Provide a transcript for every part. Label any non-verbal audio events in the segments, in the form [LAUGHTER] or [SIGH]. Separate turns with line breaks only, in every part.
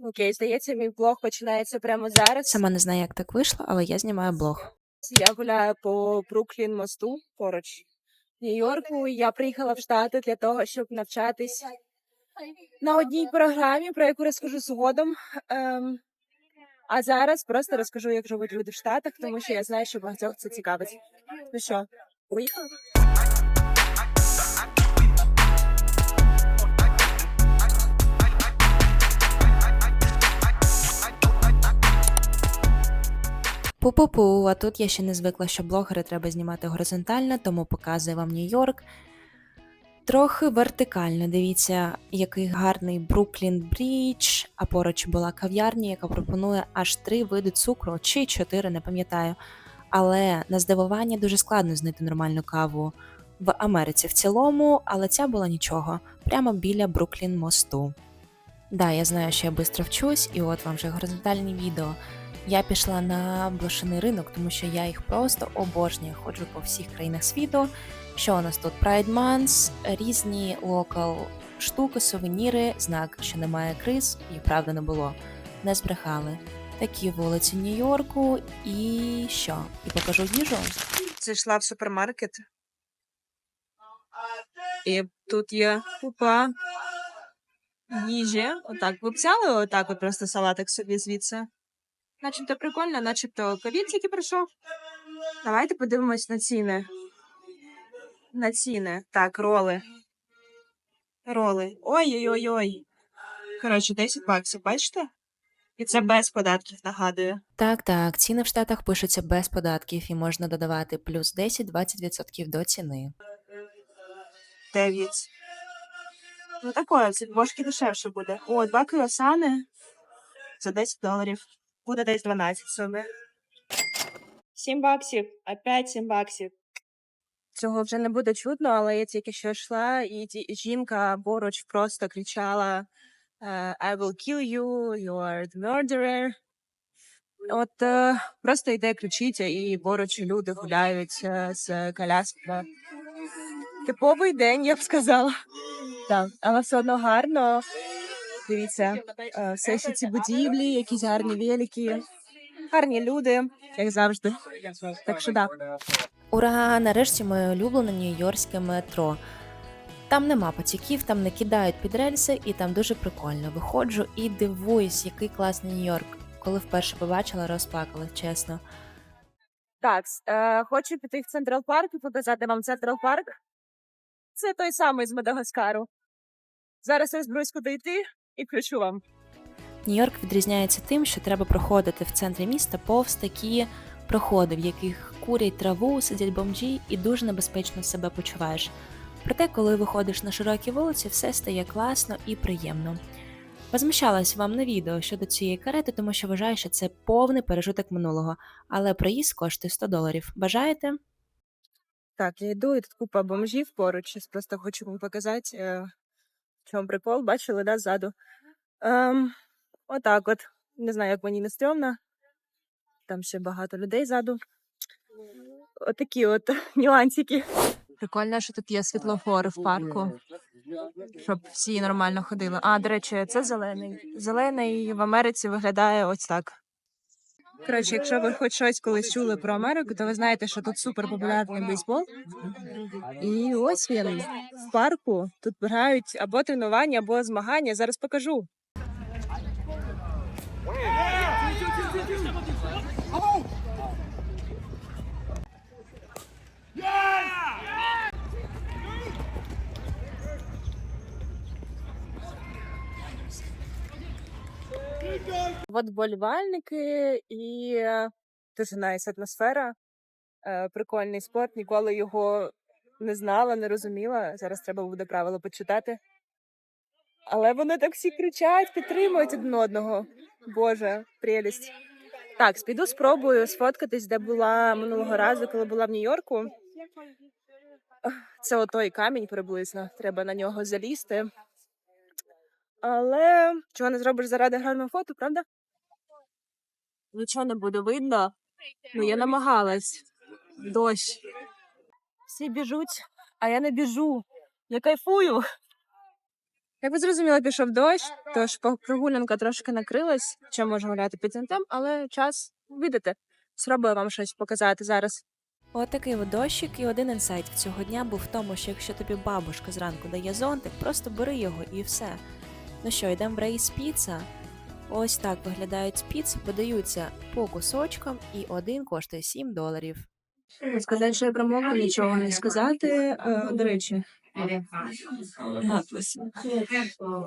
Окей, здається, мій блог починається прямо зараз.
Сама не знаю, як так вийшло, але я знімаю блог.
Я гуляю по Бруклін мосту поруч в Нью-Йорку. Я приїхала в Штати для того, щоб навчатись на одній програмі, про яку розкажу згодом. Ем, а зараз просто розкажу, як живуть люди в Штатах, тому що я знаю, що багатьох це цікавить. Ну що, поїхали?
Пу-пу-пу, а тут я ще не звикла, що блогери треба знімати горизонтально, тому показую вам Нью-Йорк. Трохи вертикально. Дивіться, який гарний Бруклін Брідж, а поруч була кав'ярня, яка пропонує аж три види цукру чи чотири, не пам'ятаю. Але на здивування дуже складно знайти нормальну каву в Америці в цілому, але ця була нічого, прямо біля Бруклін мосту. Да, я знаю, що я швидко вчусь, і от вам вже горизонтальні відео. Я пішла на блошиний ринок, тому що я їх просто обожнюю. Ходжу по всіх країнах світу. Що у нас тут? Pride Months, різні локал штуки, сувеніри, знак, що немає криз, і правда не було. Не збрехали. Такі вулиці Нью-Йорку, і що? І покажу їжу.
Зайшла в супермаркет. І тут є купа їжі. Отак. Ви б взяли отак от просто салатик собі звідси? Начебто прикольно, начебто ковід тільки прийшов. Давайте подивимось на ціни. На ціни. Так, роли. Роли. Ой-ой-ой-ой. Коротше, 10 баксів, бачите? І це без податків, нагадую.
Так, так, ціни в Штатах пишуться без податків і можна додавати плюс 10-20% до ціни.
9. Ну такое, це трошки дешевше буде. О, два круасани за 10 доларів. Буде десь 12 собі. 7 баксів, опять 7 баксів. Цього вже не буде чутно, але я тільки що йшла, і ті- жінка поруч просто кричала е, I will kill you, you are the murderer. От е, просто йде кричить, і поруч люди гуляють е, з колясками. Типовий день, я б сказала. Так, але все одно гарно. Дивіться, е, все ще ці будівлі, якісь гарні велики, гарні люди, як завжди. Так що так.
Ура! Нарешті моє улюблене нью-йоркське метро. Там нема пацюків, там не кидають під рельси, і там дуже прикольно. Виходжу і дивуюсь, який класний Нью-Йорк. Коли вперше побачила, розплакалась, чесно.
Так, е, хочу піти в Централ Парк і показати вам Централ Парк. Це той самий з Мадагаскару. Зараз я куди йти і включу вам.
Нью-Йорк відрізняється тим, що треба проходити в центрі міста повз такі проходи, в яких курять траву, сидять бомжі і дуже небезпечно себе почуваєш. Проте, коли виходиш на широкі вулиці, все стає класно і приємно. Возмущалась вам на відео щодо цієї карети, тому що вважаю, що це повний пережиток минулого, але проїзд коштує 100 доларів. Бажаєте?
Так, я йду, і тут купа бомжів поруч. Щас просто хочу вам показати, е, в чому прикол. Бачили, да, ззаду. Ем, отак от. Не знаю, як мені не стрьомно. Там ще багато людей ззаду. Отакі от [LAUGHS] нюансики. Прикольно, що тут є світлофори в парку, щоб всі нормально ходили. А, до речі, це зелений. Зелений в Америці виглядає ось так. Коротше, якщо ви хоч щось колись чули про Америку, то ви знаєте, що тут супер популярний бейсбол. І ось він в парку. Тут грають або тренування, або змагання. Зараз покажу. От болівальники і е, дуже найс атмосфера. Е, Прикольний спорт. Ніколи його не знала, не розуміла. Зараз треба буде правила почитати. Але вони так всі кричать, підтримують один одного. Боже, прелість. Так, піду спробую сфоткатись, де була минулого разу, коли була в Нью-Йорку. Це отой камінь приблизно. Треба на нього залізти. Але чого не зробиш заради гарного фото, правда? Нічого не буде видно. Ну, я намагалась. Дощ. Всі біжуть, а я не біжу. Я кайфую. Як ви зрозуміли, пішов дощ, тож прогулянка трошки накрилась, ще можу гуляти під зонтом, але час видати. Спробую вам щось показати зараз.
От такий от дощик, і один інсайт цього дня був в тому, що якщо тобі бабушка зранку дає зонтик, просто бери його і все. Ну що, йдемо в рейс піца. Ось так виглядають піци, подаються по кусочкам, і один коштує 7 доларів.
Сказати, що я про мову нічого не сказати. Е, До речі.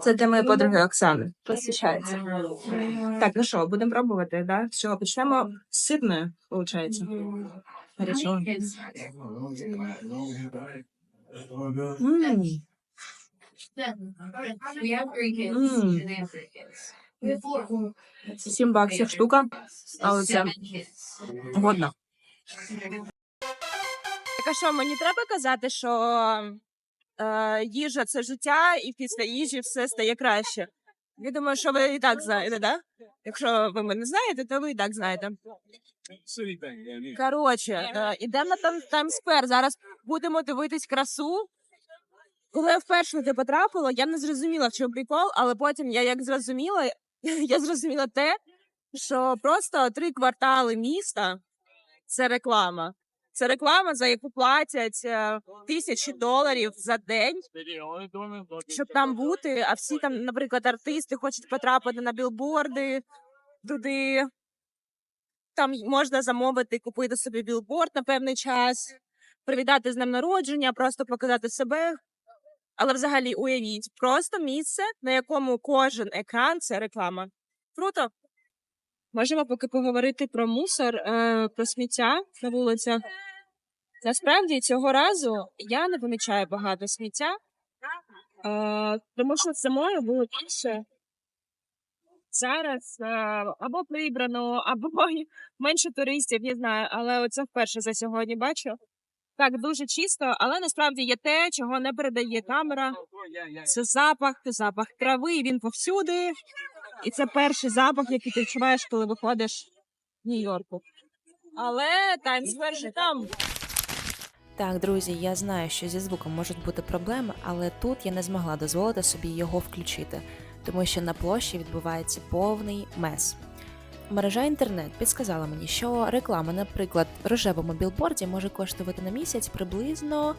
Це для моєї подруги Оксани. Посвящається. Так, ну що, будемо пробувати, да? З чого почнемо? З ситною, виходить. Гарячого. Сім баксів штука, але це годно. Так а що, мені треба казати, що е, їжа це життя, і після їжі все стає краще. Я думаю, що ви і так знаєте, да? Якщо ви мене знаєте, то ви і так знаєте. Коротше, е, ідемо на Таймсквер. Зараз будемо дивитись красу. Коли я вперше туди потрапила, я не зрозуміла, в чому прикол, але потім я як зрозуміла, [LAUGHS] я зрозуміла те, що просто три квартали міста це реклама. Це реклама, за яку платять е, тисячі доларів за день, щоб там бути. А всі там, наприклад, артисти хочуть потрапити на білборди туди. Там можна замовити, купити собі білборд на певний час, привітати з днем народження, просто показати себе. Але взагалі уявіть, просто місце, на якому кожен екран це реклама. Круто. Можемо поки поговорити про мусор, е, про сміття на вулицях. Насправді цього разу я не помічаю багато сміття, е, тому що зимою було більше. Зараз е, або прибрано, або [LAUGHS] менше туристів, я знаю, але оце вперше за сьогодні бачу. Так, дуже чисто, але насправді є те, чого не передає камера. Це запах, запах трави, він повсюди. І це перший запах, який ти відчуваєш, коли виходиш в Нью-Йорку. Але Таймс-сквер же там.
Так, друзі, я знаю, що зі звуком можуть бути проблеми, але тут я не змогла дозволити собі його включити, тому що на площі відбувається повний мес. Мережа інтернет підсказала мені, що реклама, наприклад, рожевому білборді може коштувати на місяць приблизно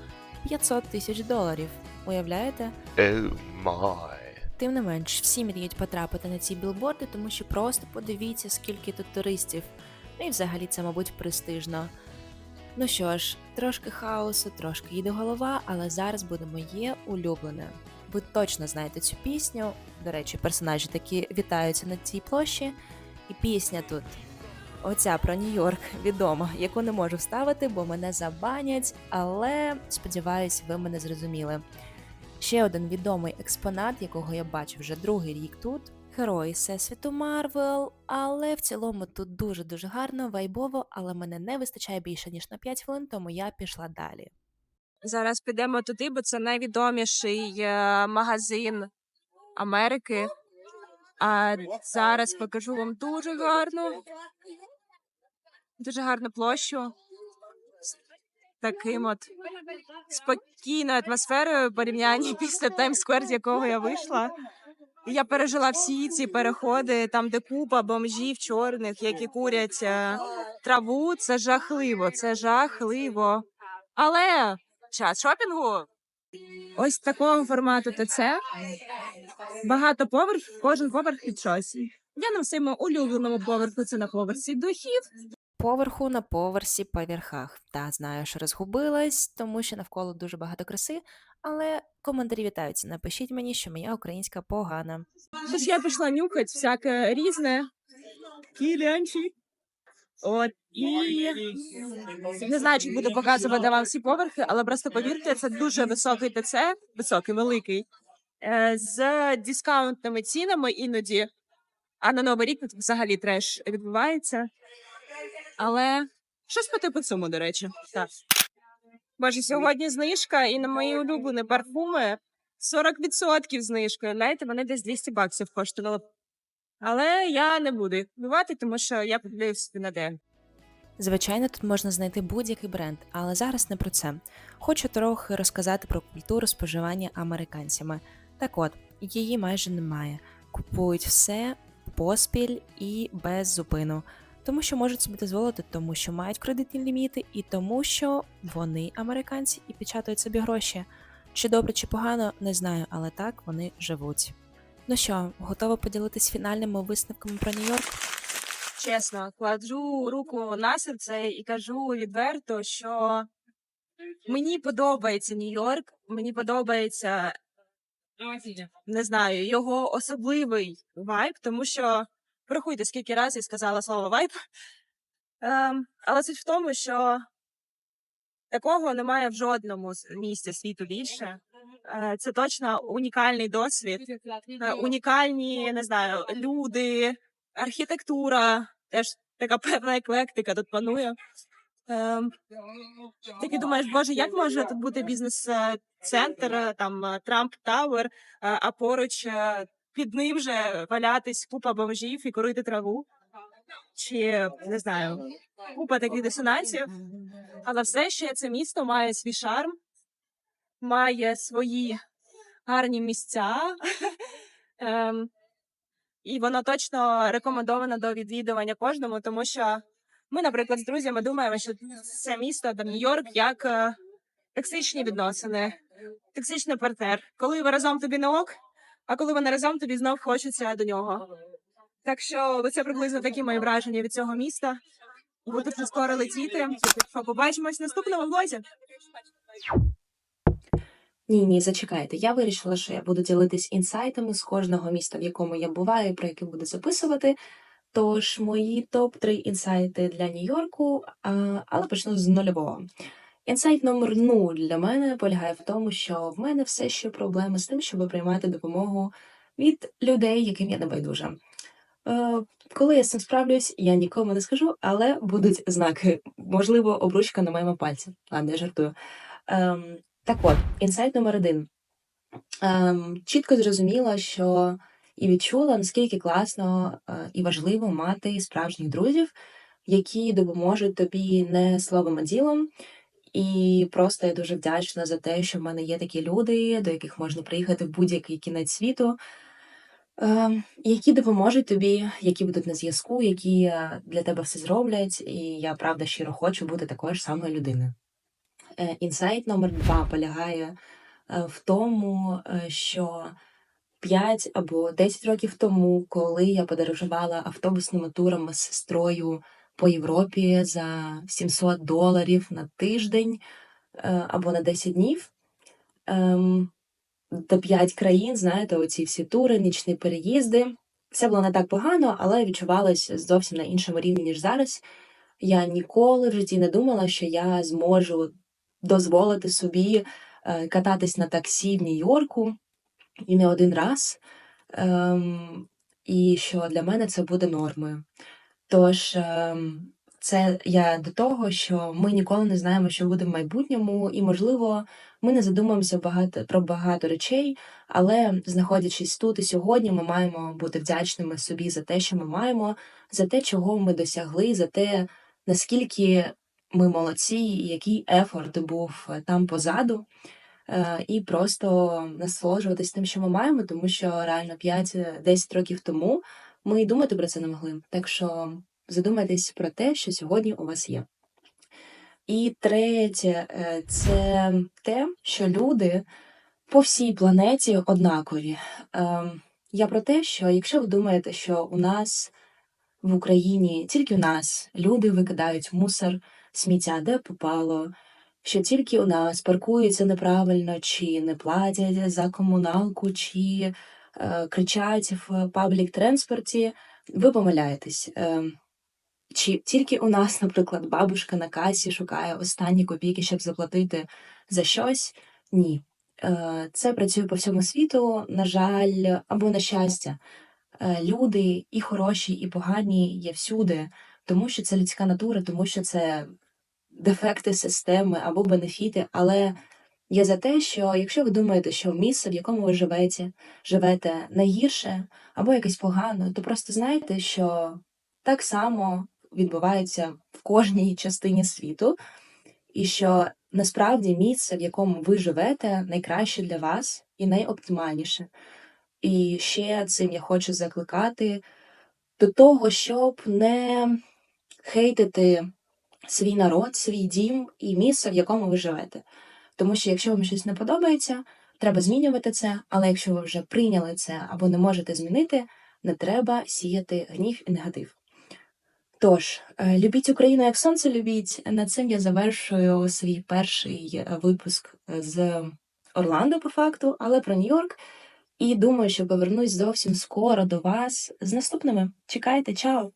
500 тисяч доларів. Уявляєте?
Oh my.
Тим не менш, всі мріють потрапити на ці білборди, тому що просто подивіться, скільки тут туристів. Ну і взагалі це, мабуть, престижно. Ну що ж, трошки хаосу, трошки їде голова, але зараз буде моє улюблене. Ви точно знаєте цю пісню. До речі, персонажі такі вітаються на цій площі. І пісня тут. Оця про Нью-Йорк відома, яку не можу вставити, бо мене забанять, але сподіваюсь, ви мене зрозуміли. Ще один відомий експонат, якого я бачу вже другий рік тут. Герої Всесвіту Марвел, але в цілому тут дуже-дуже гарно, вайбово, але мене не вистачає більше ніж на 5 хвилин, тому я пішла далі.
Зараз підемо туди, бо це найвідоміший е, магазин Америки. А зараз покажу вам дуже гарну, дуже гарну площу з таким от спокійною атмосферою в порівнянні після Таймс-сквер, з якого я вийшла. Я пережила всі ці переходи, там, де купа бомжів чорних, які курять е, траву. Це жахливо, це жахливо. Але час шопінгу. Ось такого формату ТЦ. Багато поверх, кожен поверх під щось. Я на своєму улюбленому поверху це на поверсі духів.
Поверху на поверсі по верхах. Та знаю, що розгубилась, тому що навколо дуже багато краси, але коментарі вітаються. Напишіть мені, що моя українська погана.
Тож я пішла нюхати всяке різне. Кілянчі. От і не знаю, чи буду показувати вам всі поверхи, але просто повірте, це дуже високий ТЦ, високий, великий, е, з дискаунтними цінами іноді. А на новий рік тут взагалі треш відбувається. Але щось по типу цьому, до речі. Так. Боже, сьогодні знижка і на мої улюблені парфуми 40% знижкою. Знаєте, вони десь 200 баксів коштували. Але я не буду їх купувати, тому що я куплю собі на день.
Звичайно, тут можна знайти будь-який бренд, але зараз не про це. Хочу трохи розказати про культуру споживання американцями. Так от, її майже немає. Купують все поспіль і без зупину, тому що можуть собі дозволити, тому що мають кредитні ліміти, і тому, що вони американці і печатають собі гроші. Чи добре, чи погано, не знаю, але так вони живуть. Ну що, готова поділитись фінальними висновками про Нью-Йорк?
Чесно, кладу руку на серце і кажу відверто, що мені подобається Нью-Йорк, мені подобається не знаю, його особливий вайб, тому що порахуйте, скільки разів я сказала слово вайб. Ем, але суть в тому, що такого немає в жодному місці світу більше. Е, це точно унікальний досвід, е, унікальні, не знаю, люди, архітектура, теж така [LAUGHS] певна еклектика тут панує. Ем, ти думаєш, боже, як може тут бути бізнес-центр, е, там е, Трамп Тауер, е, а поруч е, під ним же валятись купа бомжів і курити траву? Чи не знаю, купа таких дисонансів. Але все ще це місто має свій шарм, має свої гарні місця. [LAUGHS] Ем, і воно точно рекомендовано до відвідування кожному, тому що ми, наприклад, з друзями думаємо, що це місто там Нью-Йорк як е, токсичні відносини, токсичний партнер. Коли ви разом тобі не ок, а коли вони разом тобі знов хочеться до нього. Так що це приблизно такі мої враження від цього міста. Буду вже скоро летіти. Побачимось в наступному влозі.
Ні, ні, зачекайте. Я вирішила, що я буду ділитись інсайтами з кожного міста, в якому я буваю, про яке буду записувати. Тож мої топ-3 інсайти для Нью-Йорку, але почну з нульового. Інсайт номер 0 для мене полягає в тому, що в мене все ще проблеми з тим, щоб приймати допомогу від людей, яким я не байдужа. Е, коли я з цим справлюсь, я нікому не скажу, але будуть знаки. Можливо, обручка на моєму пальці. Ладно, я жартую. Ем, так от, інсайт номер один. Ем, чітко зрозуміла, що і відчула, наскільки класно е, і важливо мати справжніх друзів, які допоможуть тобі не словом, а ділом. І просто я дуже вдячна за те, що в мене є такі люди, до яких можна приїхати в будь-який кінець світу, е, які допоможуть тобі, які будуть на зв'язку, які е, для тебе все зроблять. І я правда щиро хочу бути такою ж самою людиною. Е, Інсайт номер два полягає е, в тому, е, що 5 або 10 років тому, коли я подорожувала автобусними турами з сестрою по Європі за 700 доларів на тиждень або на 10 днів. ем, До 5 країн, знаєте, оці всі тури, нічні переїзди. Все було не так погано, але відчувалось зовсім на іншому рівні, ніж зараз. Я ніколи в житті не думала, що я зможу дозволити собі е, кататись на таксі в Нью-Йорку і не один раз, ем, і що для мене це буде нормою. Тож ем, це я до того, що ми ніколи не знаємо, що буде в майбутньому, і, можливо, ми не задумуємося багато про багато речей, але знаходячись тут і сьогодні, ми маємо бути вдячними собі за те, що ми маємо, за те, чого ми досягли, за те, наскільки ми молодці, і який ефорт був е, там позаду. Е, І просто насолоджуватись тим, що ми маємо, тому що реально 5-10 років тому ми й думати про це не могли. Так що задумайтесь про те, що сьогодні у вас є. І третє, е, це те, що люди по всій планеті однакові. Ем, Я про те, що якщо ви думаєте, що у нас в Україні, тільки у нас люди викидають мусор, сміття, де попало, що тільки у нас паркуються неправильно, чи не платять за комуналку, чи е, кричать в паблік транспорті, ви помиляєтесь. Е, чи тільки у нас, наприклад, бабушка на касі шукає останні копійки, щоб заплатити за щось? Ні. Е, Це працює по всьому світу, на жаль, або на щастя. Е, Люди і хороші, і погані є всюди, тому що це людська натура, тому що це дефекти системи або бенефіти. Але я за те, що якщо ви думаєте, що місце, в якому ви живете, живете найгірше або якесь погано, то просто знайте, що так само відбувається в кожній частині світу, і що насправді місце, в якому ви живете, найкраще для вас і найоптимальніше. І ще цим я хочу закликати до того, щоб не хейтити свій народ, свій дім і місце, в якому ви живете. Тому що якщо вам щось не подобається, треба змінювати це, але якщо ви вже прийняли це або не можете змінити, не треба сіяти гнів і негатив. Тож, е, любіть Україну як сонце любіть. На цим я завершую свій перший е, випуск з Орландо, по факту, але про Нью-Йорк. І думаю, що повернусь зовсім скоро до вас з наступними. Чекайте, чао!